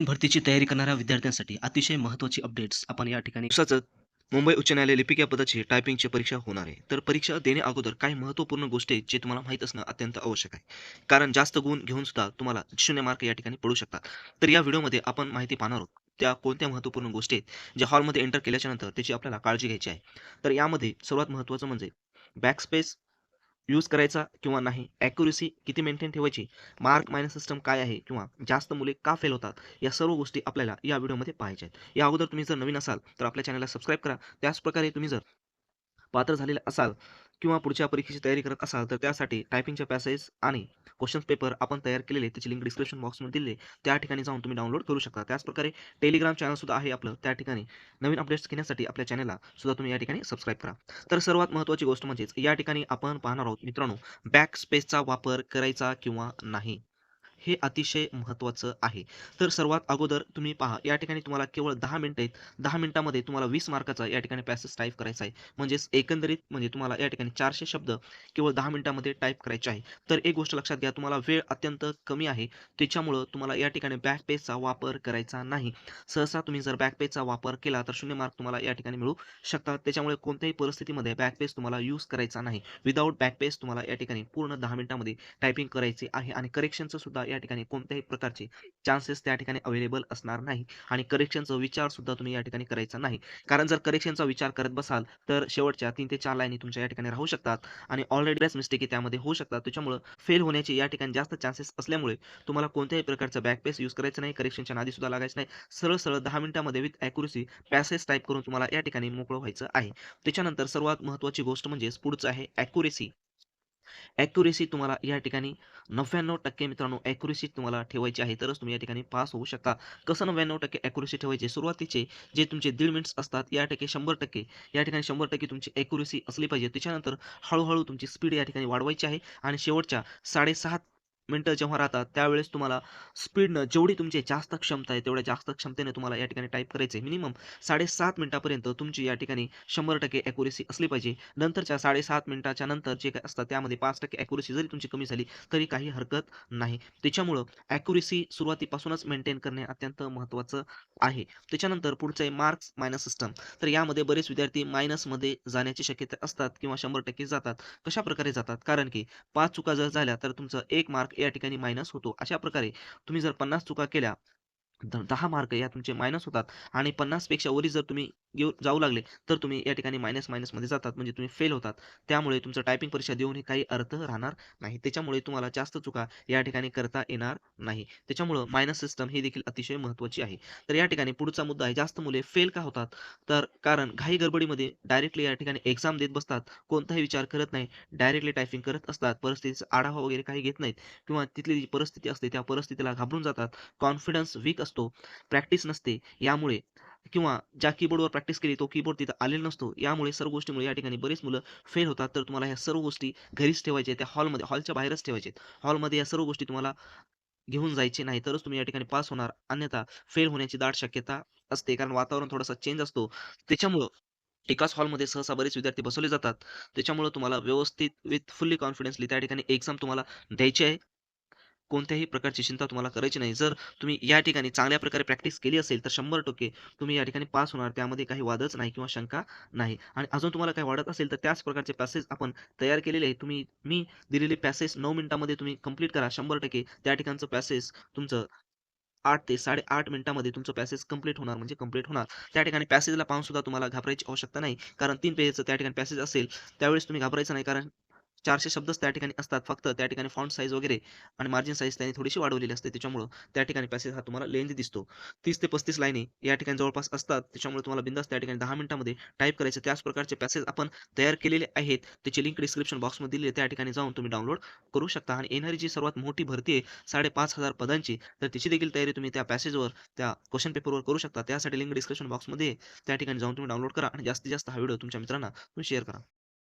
भरतीची तयारी करणाऱ्या विद्यार्थ्यांसाठी अतिशय महत्त्वाची अपडेट्स आपण या ठिकाणी मुंबई उच्च न्यायालय लिपिक या पदाची टायपिंगची परीक्षा होणार आहे. तर परीक्षा देण्या अगोदर काही महत्त्वपूर्ण गोष्टी आहेत जे तुम्हाला माहीत असणं अत्यंत आवश्यक आहे. कारण जास्त गुण घेऊन सुद्धा तुम्हाला शून्य मार्क या ठिकाणी पडू शकतात. तर या व्हिडिओमध्ये आपण माहिती पाहणार आहोत त्या कोणत्या महत्त्वपूर्ण गोष्टी आहेत ज्या हॉलमध्ये एंटर केल्याच्यानंतर त्याची आपल्याला काळजी घ्यायची आहे. तर यामध्ये सर्वात महत्त्वाचं म्हणजे बॅकस्पेस यूज करायचा किंवा नाही? ॲक्युरेसी किती मेंटेन ठेवायची? मार्क मायनस सिस्टम काय आहे? किंवा जास्त मुले का फेल होतात? या सर्व गोष्टी आपल्याला या व्हिडिओमध्ये पाहायच्या आहेत. या अगोदर तुम्ही जर नवीन असाल तर आपल्या चॅनलला सबस्क्राईब करा. त्याचप्रकारे तुम्ही जर पात्र झालेले असाल किंवा पुढच्या परीक्षेची तयारी करत असाल तर त्यासाठी टायपिंगच्या पॅसेज आणि क्वेश्चन पेपर आपण तयार केलेले त्याची लिंक डिस्क्रिप्शन बॉक्समध्ये दिले त्या ठिकाणी जाऊन तुम्ही डाउनलोड करू शकता. त्याचप्रकारे टेलिग्राम चॅनलसुद्धा आहे आपलं. त्या ठिकाणी नवीन अपडेट्स घेण्यासाठी आपल्या चॅनलला सुद्धा तुम्ही या ठिकाणी सबस्क्राईब करा. तर सर्वात महत्त्वाची गोष्ट म्हणजेच या ठिकाणी आपण पाहणार आहोत मित्रांनो बॅक स्पेसचा वापर करायचा किंवा नाही. हे अतिशय महत्त्वाचं आहे. तर सर्वात अगोदर तुम्ही पहा या ठिकाणी तुम्हाला केवळ दहा मिनिटं आहेत. दहा मिनिटामध्ये तुम्हाला वीस मार्काचा या ठिकाणी पॅसेज टाईप करायचा आहे. म्हणजेच एकंदरीत म्हणजे तुम्हाला या ठिकाणी चारशे शब्द केवळ दहा मिनिटामध्ये टाईप करायचे आहे. तर एक गोष्ट लक्षात घ्या तुम्हाला वेळ अत्यंत कमी आहे. त्याच्यामुळं तुम्हाला या ठिकाणी बॅक पेजचा वापर करायचा नाही. सहसा तुम्ही जर बॅक पेजचा वापर केला तर शून्य मार्क तुम्हाला या ठिकाणी मिळू शकतात. त्याच्यामुळे कोणत्याही परिस्थितीमध्ये बॅक पेज तुम्हाला यूज करायचा नाही. विदाऊट बॅक पेज तुम्हाला या ठिकाणी पूर्ण दहा मिनिटामध्ये टायपिंग करायचे आहे. आणि करेक्शनचं सुद्धा या ठिकाणी कोणत्याही प्रकारचे चान्सेस त्या ठिकाणी अवेलेबल असणार नाही. आणि करेक्शनचा विचार सुद्धा तुम्ही या ठिकाणी करायचा नाही. कारण जर करेक्शनचा विचार करत बसाल तर शेवटच्या तीन ते चार लाईनी तुमच्या या ठिकाणी राहू शकतात. आणि ऑलरेडी बॅस मिस्टेक त्यामध्ये होऊ शकतात. त्याच्यामुळे फेल होण्याचे या ठिकाणी जास्त चान्सेस असल्यामुळे तुम्हाला कोणत्याही प्रकारचं बॅकपेस यूज करायचं नाही करेक्शनच्या नादी सुद्धा लागायचं नाही. सरळ सरळ दहा मिनिटामध्ये विथ ॲक्युरेसी पॅसेज टाईप करून तुम्हाला या ठिकाणी मोकळं व्हायचं आहे. त्याच्यानंतर सर्वात महत्त्वाची गोष्ट म्हणजेच पुढचं आहे ॲक्युरेसी ॲक्युरेसी तुम्हाला या ठिकाणी नव्याण्णव टक्के मित्रांनो ॲक्युरेसी तुम्हाला ठेवायची आहे. तरच तुम्ही या ठिकाणी पास होऊ शकता. कसं नव्याण्णव टक्के ॲक्युरेसी ठेवायची? सुरुवातीचे जे तुमचे दीड मिनिट्स असतात या टक्के शंभर टक्के या ठिकाणी शंभर टक्के तुमची ॲक्युरेसी असली पाहिजे. त्याच्यानंतर हळूहळू तुमची स्पीड या ठिकाणी वाढवायची आहे. आणि शेवटच्या साडेसहा मिनटं जेव्हा राहतात त्यावेळेस तुम्हाला स्पीडनं जेवढी तुमची जास्त क्षमता आहे तेवढ्या जास्त क्षमतेने तुम्हाला या ठिकाणी टाईप करायचं आहे मिनिमम साडेसात मिनिटापर्यंत तुमची या ठिकाणी शंभर टक्के ॲक्युरेसी असली पाहिजे. नंतरच्या साडेसात मिनिटाच्या नंतर जे काय असतात त्यामध्ये पाच टक्के ॲक्युरेसी जरी तुमची कमी झाली तरी काही हरकत नाही. त्याच्यामुळं ॲक्युरेसी सुरुवातीपासूनच मेंटेन करणे अत्यंत महत्त्वाचं आहे. त्याच्यानंतर पुढचं आहे मार्क्स मायनस सिस्टम तर यामध्ये बरेच विद्यार्थी मायनसमध्ये जाण्याची शक्यता असतात किंवा शंभर टक्के जातात. कशा प्रकारे जातात? कारण की पाच चुका जर झाल्या तर तुमचं एक मार्क या ठिकाणी मायनस होतो. अशा प्रकारे तुम्ही जर पन्नास चुका केल्या दहा मार्क या तुमचे मायनस होतात. आणि पन्नासपेक्षा वरी जर तुम्ही घेऊ जाऊ लागले तर तुम्ही या ठिकाणी मायनस मायनसमध्ये जातात म्हणजे तुम्ही फेल होतात. त्यामुळे तुमचं टायपिंग परीक्षा देऊन हे काही अर्थ राहणार नाही. त्याच्यामुळे तुम्हाला जास्त चुका या ठिकाणी करता येणार नाही. त्याच्यामुळं मायनस सिस्टम ही देखील अतिशय महत्त्वाची आहे. तर या ठिकाणी पुढचा मुद्दा आहे जास्त मुले फेल का होतात? तर कारण घाई गडबडीमध्ये डायरेक्टली या ठिकाणी एक्झाम देत बसतात कोणताही विचार करत नाही डायरेक्टली टायपिंग करत असतात परिस्थितीचा आढावा वगैरे काही घेत नाहीत किंवा तिथली जी परिस्थिती असते त्या परिस्थितीला घाबरून जातात. कॉन्फिडन्स वीक असतो प्रॅक्टिस नसते. यामुळे किंवा ज्या कीबोर्डवर प्रॅक्टिस केली तो कीबोर्ड तिथं आलेला नसतो. यामुळे सर्व गोष्टीमुळे या ठिकाणी बरेच मुलं फेल होतात. तर तुम्हाला ह्या सर्व गोष्टी घरीच ठेवायच्या त्या हॉलमध्ये हॉलच्या बाहेरच ठेवायचे हॉलमध्ये या सर्व गोष्टी तुम्हाला घेऊन जायचे नाही तरच तुम्ही या ठिकाणी पास होणार. अन्यथा फेल होण्याची दाट शक्यता असते. कारण वातावरण थोडासा चेंज असतो. त्याच्यामुळं एकाच हॉलमध्ये सहसा बरेच विद्यार्थी बसवले जातात. त्याच्यामुळं तुम्हाला व्यवस्थित विथ फुल्ली कॉन्फिडन्सली त्या ठिकाणी एक्झाम तुम्हाला द्यायची आहे. कोणत्याही प्रकारची चिंता तुम्हाला करायची नाही. जर तुम्ही या ठिकाणी चांगल्या प्रकारे प्रॅक्टिस केली असेल तर शंभर टक्के तुम्ही या ठिकाणी पास होणार. त्यामध्ये काही वादच नाही किंवा शंका नाही. आणि अजून तुम्हाला काही वाढत असेल तर त्याच प्रकारचे पॅसेज आपण तयार केलेले आहे तुम्ही मी दिलेले पॅसेज नऊ मिनिटामध्ये तुम्ही कंप्लीट करा. शंभर टक्के त्या ठिकाणचं पॅसेज तुमचं आठ ते साडेआठ मिनिटामध्ये तुमचं पॅसेज कंप्लीट होणार. म्हणजे कंप्लीट होणार. त्या ठिकाणी पॅसेजला पाहून सुद्धा तुम्हाला घाबरायची आवश्यकता नाही. कारण तीन पेजचं त्या ठिकाणी पॅसेज असेल त्यावेळेस तुम्ही घाबरायचं नाही. कारण चारशे शब्दच त्या ठिकाणी असतात. फक्त त्या ठिकाणी फॉन्ट साईज वगैरे आणि मार्जिन साईज त्यांनी थोडीशी वाढवलेली असते. त्याच्यामुळं त्या ठिकाणी पॅसेज हा तुम्हाला लेंथ दिसतो. तीस ते पस्तीस लाईनी या ठिकाणी जवळपास असतात. त्याच्यामुळे तुम्हाला बिंदास त्या ठिकाणी दहा मिनिटामध्ये टाईप करायचं. त्याच प्रकारचे पॅसेज आपण तयार केलेले आहेत. त्याची लिंक डिस्क्रिप्शन बॉक्समध्ये दिली त्या ठिकाणी जाऊन तुम्ही डाउनलोड करू शकता. आणि येणारी जी सर्वात मोठी भरती आहे साडेपाच हजार पदांची तर त्याची देखील तयारी तुम्ही त्या पॅसेजवर त्या क्वेश्चन पेपरवर करू शकता. त्यासाठी लिंक डिस्क्रिप्शन बॉक्समध्ये त्या ठिकाणी जाऊन तुम्ही डाउनलोड करा आणि जास्तीत जास्त हा व्हिडिओ तुमच्या मित्रांना तुम्ही शेअर करा.